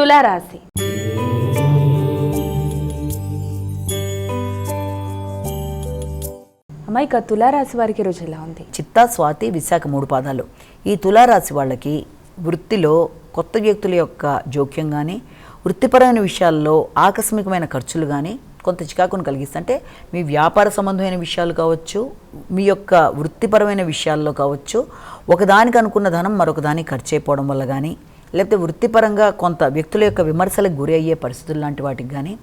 తులారాశి. అమ్మాయి ఇక తులారాశి వారికి రోజు ఎలా ఉంది? చిత్తా స్వాతి విశాఖ మూడు పాదాలు. ఈ తులారాశి వాళ్ళకి వృత్తిలో కొత్త వ్యక్తుల యొక్క జోక్యం కానీ వృత్తిపరమైన విషయాల్లో ఆకస్మికమైన ఖర్చులు కానీ కొంత చికాకును కలిగిస్తుంటే మీ వ్యాపార సంబంధమైన విషయాలు కావచ్చు మీ యొక్క వృత్తిపరమైన విషయాల్లో కావచ్చు ఒకదానికి అనుకున్న ధనం మరొక దానికి ఖర్చు అయిపోవడం వల్ల కానీ లేకపోతే వృత్తిపరంగా కొంత వ్యక్తుల యొక్క విమర్శలకు గురి అయ్యే పరిస్థితులు లాంటి వాటికి కానీ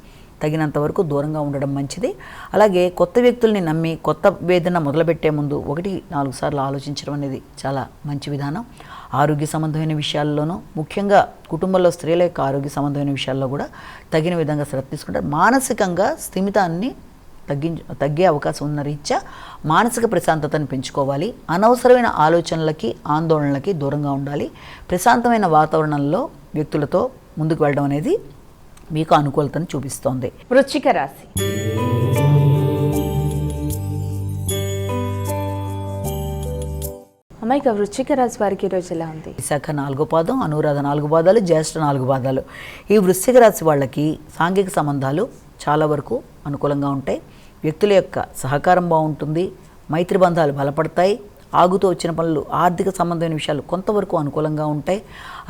తగినంత వరకు దూరంగా ఉండడం మంచిది. అలాగే కొత్త వ్యక్తుల్ని నమ్మి కొత్త వేదన మొదలుపెట్టే ముందు ఒకటి నాలుగు సార్లు ఆలోచించడం అనేది చాలా మంచి విధానం. ఆరోగ్య సంబంధమైన విషయాల్లోనూ ముఖ్యంగా కుటుంబంలో స్త్రీల యొక్క ఆరోగ్య సంబంధమైన విషయాల్లో కూడా తగిన విధంగా శ్రద్ధ తీసుకుంటారు. మానసికంగా స్థిమితాన్ని తగ్గించ తగ్గే అవకాశం ఉన్న రీత్యా మానసిక ప్రశాంతతను పెంచుకోవాలి. అనవసరమైన ఆలోచనలకి ఆందోళనలకి దూరంగా ఉండాలి. ప్రశాంతమైన వాతావరణంలో వ్యక్తులతో ముందుకు వెళ్ళడం అనేది మీకు అనుకూలతను చూపిస్తోంది. వృశ్చిక రాశి. అమ్మాయి ఇక వృశ్చిక రాశి వారికి ఈరోజు ఎలా ఉంది? విశాఖ నాలుగో పాదం అనురాధ నాలుగు పాదాలు జ్యేష్ఠ నాలుగు పాదాలు. ఈ వృశ్చిక రాశి వాళ్ళకి సాంఘిక సంబంధాలు చాలా వరకు అనుకూలంగా ఉంటాయి. వ్యక్తుల యొక్క సహకారం బాగుంటుంది మైత్రి బంధాలు బలపడతాయి ఆగుతూ వచ్చిన పనులు ఆర్థిక సంబంధమైన విషయాలు కొంతవరకు అనుకూలంగా ఉంటాయి.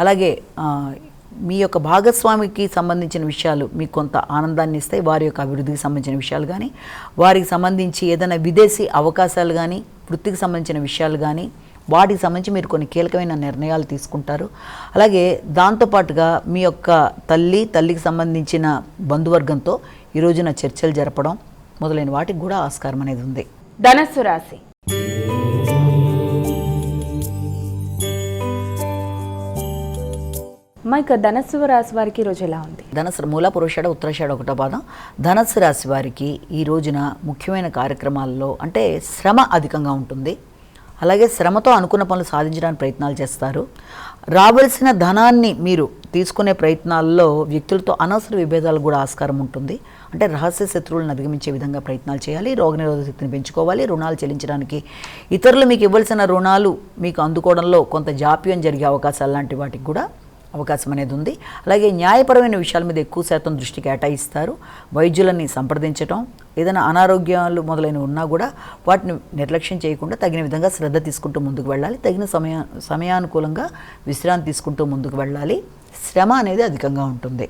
అలాగే మీ యొక్క భాగస్వామికి సంబంధించిన విషయాలు మీకు కొంత ఆనందాన్ని ఇస్తాయి వారి యొక్క అభివృద్ధికి సంబంధించిన విషయాలు కానీ వారికి సంబంధించి ఏదైనా విదేశీ అవకాశాలు కానీ వృత్తికి సంబంధించిన విషయాలు కానీ వాటికి సంబంధించి మీరు కొన్ని కీలకమైన నిర్ణయాలు తీసుకుంటారు. అలాగే దాంతోపాటుగా మీ యొక్క తల్లి తల్లికి సంబంధించిన బంధువర్గంతో ఈ రోజున చర్చలు జరపడం మొదలైన వాటికి కూడా ఆస్కారం అనేది ఉంది. ధనస్సు రాశి. అమ్మాయి ఇక ధనస్సు రాశి వారికి ఈరోజు ఎలా ఉంది? ధనస్సు మూల పురుషాడ ఉత్తరాషాఢ ఒకటో పాదం ధనస్సు రాశి వారికి ఈ రోజున ముఖ్యమైన కార్యక్రమాల్లో అంటే శ్రమ అధికంగా ఉంటుంది. అలాగే శ్రమతో అనుకున్న పనులు సాధించడానికి ప్రయత్నాలు చేస్తారు. రావలసిన ధనాన్ని మీరు తీసుకునే ప్రయత్నాల్లో వ్యక్తులతో అనవసర విభేదాలు కూడా ఆస్కారం ఉంటుంది. అంటే రహస్య శత్రువులను అధిగమించే విధంగా ప్రయత్నాలు చేయాలి రోగనిరోధక శక్తిని పెంచుకోవాలి రుణాలు చెల్లించడానికి ఇతరులు మీకు ఇవ్వాల్సిన రుణాలు మీకు అందుకోవడంలో కొంత జాప్యం జరిగే అవకాశాలు లాంటి వాటికి కూడా అవకాశం అనేది ఉంది. అలాగే న్యాయపరమైన విషయాల మీద ఎక్కువ శాతం దృష్టి కేటాయిస్తారు. వైద్యులని సంప్రదించటం ఏదైనా అనారోగ్యాలు మొదలైనవి ఉన్నా కూడా వాటిని నిర్లక్ష్యం చేయకుండా తగిన విధంగా శ్రద్ధ తీసుకుంటూ ముందుకు వెళ్ళాలి. తగిన సమయ సమయానుకూలంగా విశ్రాంతి తీసుకుంటూ ముందుకు వెళ్ళాలి. శ్రమ అనేది అధికంగా ఉంటుంది.